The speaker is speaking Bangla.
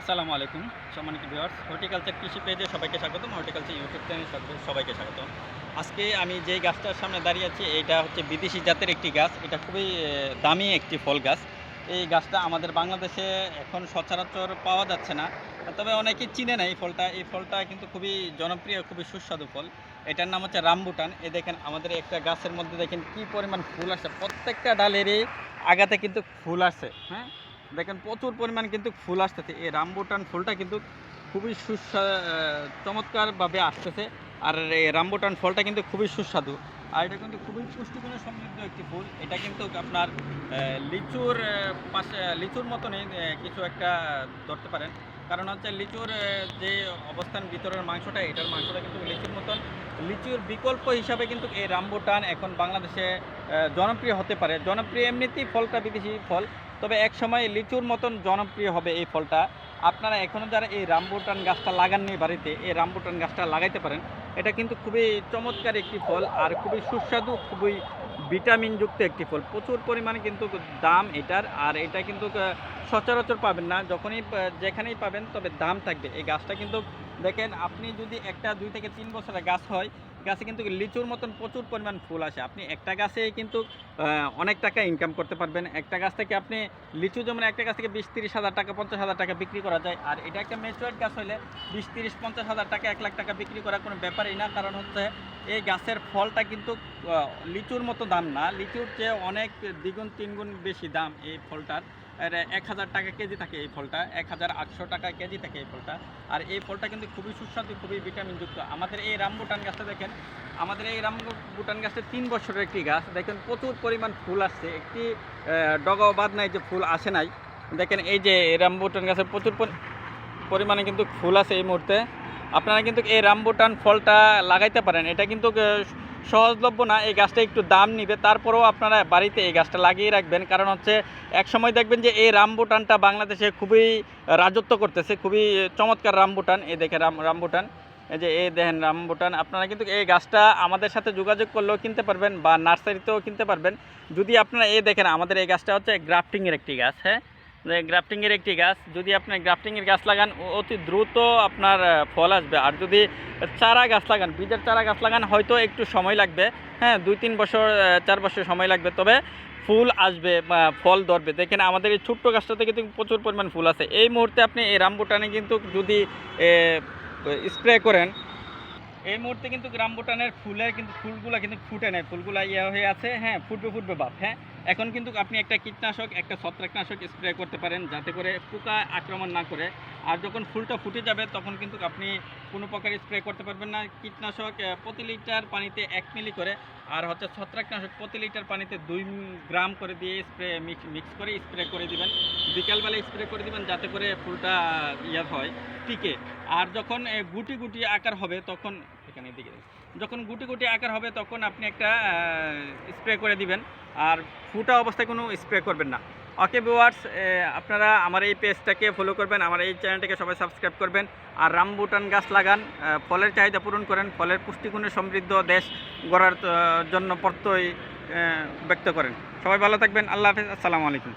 আসসালামু আলাইকুম, সম্মানিত ভিউয়ার্স, হর্টিকালচার কৃষি পেজে সবাইকে স্বাগতম, হর্টিকালচার ইউটিউব চ্যানেল সবাইকে স্বাগতম। আজকে আমি যেই গাছটার সামনে দাঁড়িয়ে আছি, এটা হচ্ছে বিদেশি জাতের একটি গাছ, এটা খুবই দামি একটি ফল গাছ। এই গাছটা আমাদের বাংলাদেশে এখন সচরাচর পাওয়া যাচ্ছে না, তবে অনেকে চিনে না এই ফলটা। এই ফলটা কিন্তু খুবই জনপ্রিয়, খুবই সুস্বাদু ফল। এটার নাম হচ্ছে রামবুটান। এ দেখেন, আমাদের একটা গাছের মধ্যে দেখেন কি পরিমাণ ফুল আসে প্রত্যেকটা ডালেরই আগাতে কিন্তু ফুল আসে হ্যাঁ? দেখেন প্রচুর পরিমাণ কিন্তু ফুল আসতেছে। এই রামবুটান ফুলটা কিন্তু খুবই সুস্বা চমৎকারভাবে আসতেছে। আর এই রামবুটান ফলটা কিন্তু খুবই সুস্বাদু। আর এটা কিন্তু খুবই পুষ্টিগুণে সমৃদ্ধ একটি ফুল। এটা কিন্তু আপনার লিচুর পাশে, লিচুর মতনই কিছু একটা ধরতে পারেন। কারণ হচ্ছে লিচুর যে অবস্থান ভিতরের মাংসটা, এটার মাংসটা কিন্তু লিচুর মতন। লিচুর বিকল্প হিসাবে কিন্তু এই রামবুটান এখন বাংলাদেশে জনপ্রিয় হতে পারে। জনপ্রিয় এমনিতেই ফলটা বিদেশি ফল। তবে এক সময় লিচুর মতন জনপ্রিয় হবে এই ফলটা। আপনারা এখনও যারা এই রামবুটান গাছটা লাগাননি বাড়িতে, এই রামবুটান গাছটা লাগাইতে পারেন। এটা কিন্তু খুবই চমৎকার একটি ফল আর খুবই সুস্বাদু, খুবই ভিটামিনযুক্ত একটি ফল। প্রচুর পরিমাণে কিন্তু দাম এটার আর এটা কিন্তু সচরাচর পাবেন না। যখনই যেখানেই পাবেন তবে দাম থাকবে। এই গাছটা কিন্তু দেখেন, আপনি যদি একটা দুই থেকে তিন বছরের গাছ হয়, গাছে কিন্তু লিচুর মতন প্রচুর পরিমাণ ফুল আসে। আপনি একটা গাছে কিন্তু অনেক টাকা ইনকাম করতে পারবেন। একটা গাছ থেকে আপনি লিচু যেমন একটা গাছ থেকে বিশ, তিরিশ হাজার টাকা, পঞ্চাশ হাজার টাকা বিক্রি করা যায়। আর এটা একটা ম্যাচুয়ার্ড গাছ হলে বিশ, তিরিশ, পঞ্চাশ হাজার টাকা, এক লাখ টাকা বিক্রি করার কোনো ব্যাপারই না। কারণ হচ্ছে, এই গাছের ফলটা কিন্তু লিচুর মতো দাম না। লিচুর চেয়ে অনেক দ্বিগুণ, তিনগুণ বেশি দাম এই ফলটার। এক হাজার টাকা কেজি থাকে এই ফলটা, এক হাজার আটশো টাকা কেজি থাকে এই ফলটা। আর এই ফলটা কিন্তু খুবই সুস্বাদু, খুবই ভিটামিনযুক্ত। আমাদের এই রামবুটান গাছটা দেখেন, আমাদের এই রামবুটান গাছটা তিন বছরের একটি গাছ। দেখেন প্রচুর পরিমাণ ফুল আসছে। একটি ডগাও বাদ নাই যে ফুল আসে নাই। দেখেন এই যে রামবুটান গাছের প্রচুর পরি- পরিমাণে কিন্তু ফুল আছে এই মুহূর্তে। আপনারা কিন্তু এই রামবুটান ফলটা লাগাইতে পারেন। এটা কিন্তু সহজলভ্য না। এই গাছটা একটু দাম নিবে। তারপরেও আপনারা বাড়িতে এই গাছটা লাগিয়ে রাখবেন। কারণ হচ্ছে এক সময় দেখবেন যে এই রামবুটানটা বাংলাদেশে খুবই রাজত্ব করতেছে। খুবই চমৎকার রামবুটান। এই দেখে রাম, রামবুটান। এই যে, এই দেখেন রামবুটান। আপনারা কিন্তু এই গাছটা আমাদের সাথে যোগাযোগ করলেও কিনতে পারবেন বা নার্সারিতেও কিনতে পারবেন। যদি আপনারা এই দেখেন, আমাদের এই গাছটা হচ্ছে গ্রাফটিংয়ের একটি গাছ হ্যাঁ? গ্রাফটিংয়ের একটি গাছ, যদি আপনি গ্রাফটিংয়ের গাছ লাগান অতি দ্রুত আপনার ফল আসবে। আর যদি চারা গাছ লাগান, বীজের চারা গাছ লাগান, হয়তো একটু সময় লাগবে। হ্যাঁ দুই তিন বছর চার বছর সময় লাগবে। তবে ফুল আসবে ফল ধরবে। দেখেন, আমাদের এই ছোট্ট গাছটা থেকে কিন্তু প্রচুর পরিমাণ ফুল আছে। এই মুহূর্তে আপনি এই রামবুটানে কিন্তু যদি স্প্রে করেন, এই মুহূর্তে কিন্তু রামবুটানের ফুলের কিন্তু ফুলগুলো কিন্তু ফুটে নেয় ফুলগুলো ইয়ে হয়ে আছে। হ্যাঁ ফুটবে ফুটবে বাপ। হ্যাঁ এখন কিন্তু আপনি একটা কীটনাশক, একটা ছত্রাকনাশক স্প্রে করতে পারেন যাতে করে পোকা আক্রমণ না করে। আর যখন ফুলটা ফুটে যাবে, তখন কিন্তু আপনি কোনো প্রকার স্প্রে করতে পারবেন না। কীটনাশক প্রতি লিটার পানিতে এক মিলি করে, আর হচ্ছে ছত্রাকনাশক প্রতি লিটার পানিতে দুই গ্রাম করে দিয়ে স্প্রে মিক্স করে স্প্রে করে দিবেন। বিকালবেলা স্প্রে করে দিবেন যাতে করে ফুলটা ইয়ে হয়, টিকে। আর যখন গুটি গুটি আকার হবে, তখন এখানে দিকে। যখন গুটি গুটি আকার হবে তখন আপনি একটা স্প্রে করে দিবেন। আর ফুটা অবস্থায় কোনো স্প্রে করবেন না। ওকে ভিউয়ার্স আপনারা আমার এই পেজটাকে ফলো করবেন, আমার এই চ্যানেলটাকে সবাই সাবস্ক্রাইব করবেন। আর রামবুটান গাছ লাগান ফলের চাহিদা পূরণ করেন, ফলের পুষ্টিগুণে সমৃদ্ধ দেশ গড়ার জন্য প্রত্যয় ব্যক্ত করেন। সবাই ভালো থাকবেন, আল্লাহ হাফিজ, আসসালামু আলাইকুম।